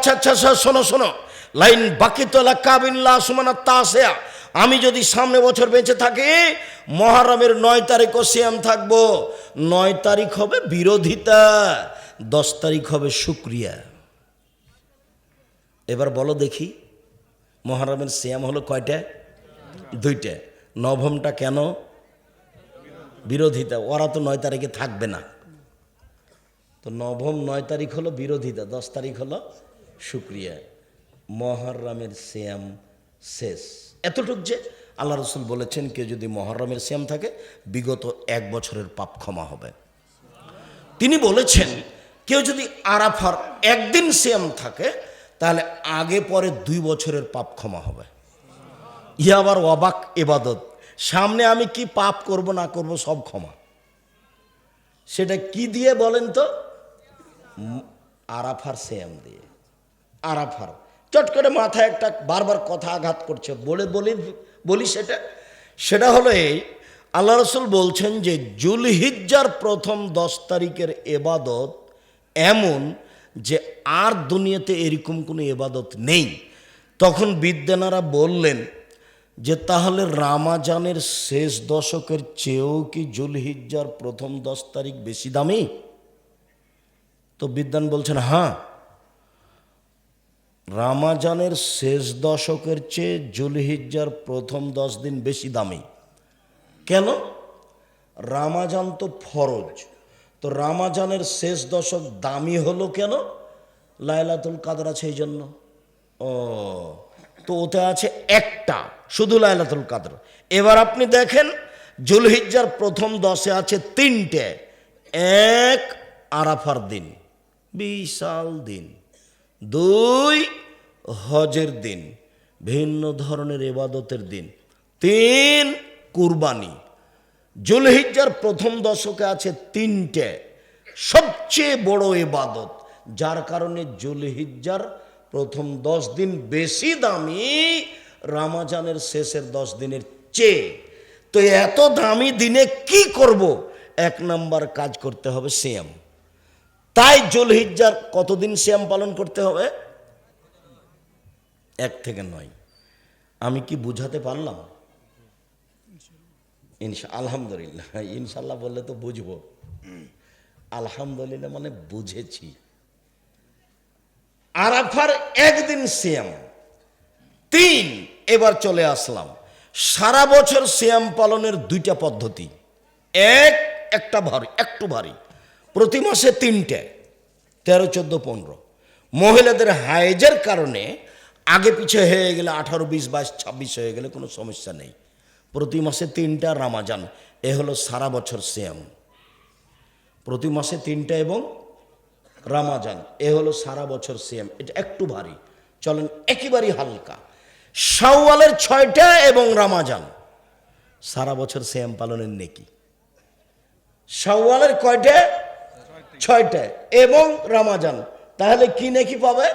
আচ্ছা আচ্ছা আচ্ছা, শোনো শোনো। লাইন বাকি তো কাবিল্লা সুমানা তাসেয়া। আমি যদি সামনে বছর বেঁচে থাকি মহারমের নয় তারিখও সিয়াম থাকব। নয় তারিখ হবে বিরোধিতা দশ তারিখ হবে শুক্রিয়া। এবার বলো দেখি মহারমের সিয়াম হলো কয়টা? দুইটা। নবমটা কেন? বিরোধিতা। ওরা তো নয় তারিখে থাকবে না। তো নবম নয় তারিখ হলো বিরোধিতা দশ তারিখ হলো শুক্রিয়া। মহরমের শ্যাম শেষ। এতটুক যে আল্লাহ রসুল বলেছেন, কেউ যদি মহরমের শ্যাম থাকে, বিগত এক বছরের পাপ ক্ষমা হবে। তিনি বলেছেন, কেউ যদি আরাফার একদিন শ্যাম থাকে, তাহলে আগে পরে দুই বছরের পাপ ক্ষমা হবে। ইয়ে আবার অবাক এবাদত সামনে আমি কি পাপ করব, না করব, সব ক্ষমা। সেটা কি দিয়ে বলেন তো? আরাফার শ্যাম দিয়ে। আরাফার চট করে মাথায় একটা বারবার কথা আঘাত করছে। বলে, বলি বলি সেটা? সেটা হলো এই, আল্লাহ রসুল বলছেন যে, জুলহিজ্জার প্রথম দশ তারিখের এবাদত এমন যে, আর দুনিয়াতে এরকম কোনো এবাদত নেই। তখন বিদ্যানারা বললেন যে, তাহলে রামাজানের শেষ দশকের চেয়েও কি জুলহিজ্জার প্রথম দশ তারিখ বেশি দামি? তো বিদ্যান বলছেন হ্যাঁ। রামাজানের শেষ দশকের চেয়ে জুলহিজ্জার প্রথম দশ দিন বেশি দামি। কেন? রামাজান তো ফরজ। তো রামাজানের শেষ দশক দামি হলো কেন? লায়লাতুল কাদর আছে এই জন্য। ও, তো ওতে আছে একটা, শুধু লায়লাতুল কাদর। এবার আপনি দেখেন, জুলহিজ্জার প্রথম দশে আছে তিনটে। এক আরাফার দিন, বিশাল দিন। দুই, হজের দিন, ভিন্ন ধরনের এবাদতের দিন। তিন, কুরবানি। জুলহিজ্জার প্রথম দশকে আছে তিনটে সবচেয়ে বড় এবাদত যার কারণে জুলহিজ্জার প্রথম দশ দিন বেশি দামি, রামাজানের শেষের দশ দিনের চেয়ে। তো এত দামি দিনে কি করব? এক নাম্বার কাজ করতে হবে সিএম তাই জুলহিজ্জার কতদিন শ্যাম পালন করতে হবে? এক থেকে নয়। আমি কি বুঝাতে পারলাম? ইনশা, আলহামদুলিল্লাহ ইনশাল্লাহ বললে তো বুঝব। আলহামদুলিল্লাহ মানে বুঝেছি। আরাফার একদিন শ্যাম তিন, এবার চলে আসলাম। সারা বছর শ্যাম পালনের দুইটা পদ্ধতি। এক, একটা ভারী, একটু ভারী। প্রতি মাসে তিনটে, তেরো, চোদ্দ, পনেরো। মহিলাদের হাইজের কারণে আগে পিছে হয়ে গেলে আঠারো, বিশ, বাইশ, ছাব্বিশ হয়ে গেলে কোনো সমস্যা নেই। প্রতি মাসে তিনটা রামাজান, এ হলো সারা বছর শ্যাম প্রতি মাসে তিনটা এবং রামাজান, এ হলো সারা বছর সিএম এটা একটু ভারী। চলেন, একেবারেই হালকা। শাওয়ালের ছয়টা এবং রামাজান। সারা বছর সিএম পালনের নেকি। শাওয়ালের কয়টা? ছয়টা এবং রামাজান। তাহলে কি নেকি পাবে?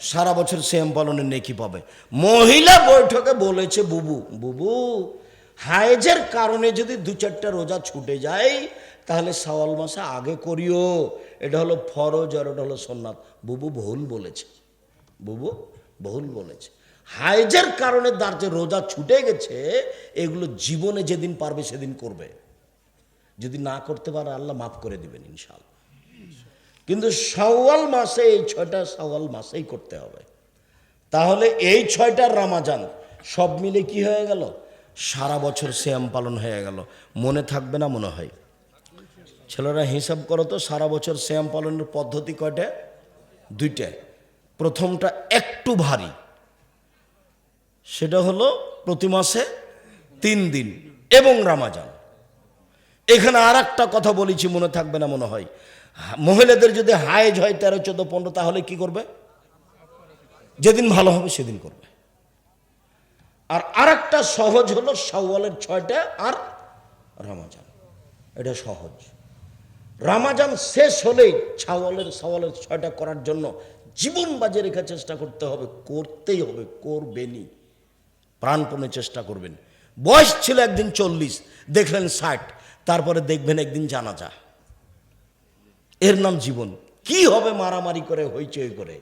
সারা বছর সিএম পালনের নেকি পাবে। মহিলা বৈঠকে বলেছে বুবু বুবু, হায়েজের কারণে যদি দু চারটা রোজা ছুটে যায়, তাহলে সওয়াল মাসে আগে করিও। এটা হলো ফরজ আর ওটা হলো সোননাথ বুবু ভুল বলেছে। বুবু ভুল বলেছে। হাইজের কারণে তার যে রোজা ছুটে গেছে, এগুলো জীবনে যেদিন পারবে সেদিন করবে। যদি না করতে পারে, আল্লাহ মাফ করে দিবেন ইনশাল কিন্তু সওয়াল মাসে এই ছয়টা সওয়াল মাসেই করতে হবে। তাহলে এই ছয়টা রামাজান সব মিলে কি হয়ে গেল? সারা বছর শ্যাম পালন হয়ে গেল। মনে থাকবে না, মনে হয়। ছেলেরা হিসাব করো তো, সারা বছর শ্যাম পালনের পদ্ধতি কয়টা? দুইটা। প্রথমটা একটু ভারী। সেটা হলো প্রতি মাসে তিন দিন এবং রামাজান। এখানে আর একটা কথা বলেছি, মনে থাকবে না মনে হয়। মহিলাদের যদি হায়েজ হয় তেরো, চোদ্দ, পনেরো, তাহলে কি করবে? যেদিন ভালো হবে সেদিন করবে। আর আরেকটা সহজ হলো শাওয়ালের ছয়টা আর রামাজান। এটা সহজ। রামাজান শেষ হলেই ছাওয়ালের সওয়ালের ছয়টা করার জন্য জীবন বাজে রেখে চেষ্টা করতে হবে, করতেই হবে, করবেনই। প্রাণপণে চেষ্টা করবেন। বয়স ছিল একদিন চল্লিশ, দেখলেন ষাট। তারপরে দেখবেন একদিন জানা জানাজা। এর নাম জীবন। কি হবে মারামারি করে হইচই করে?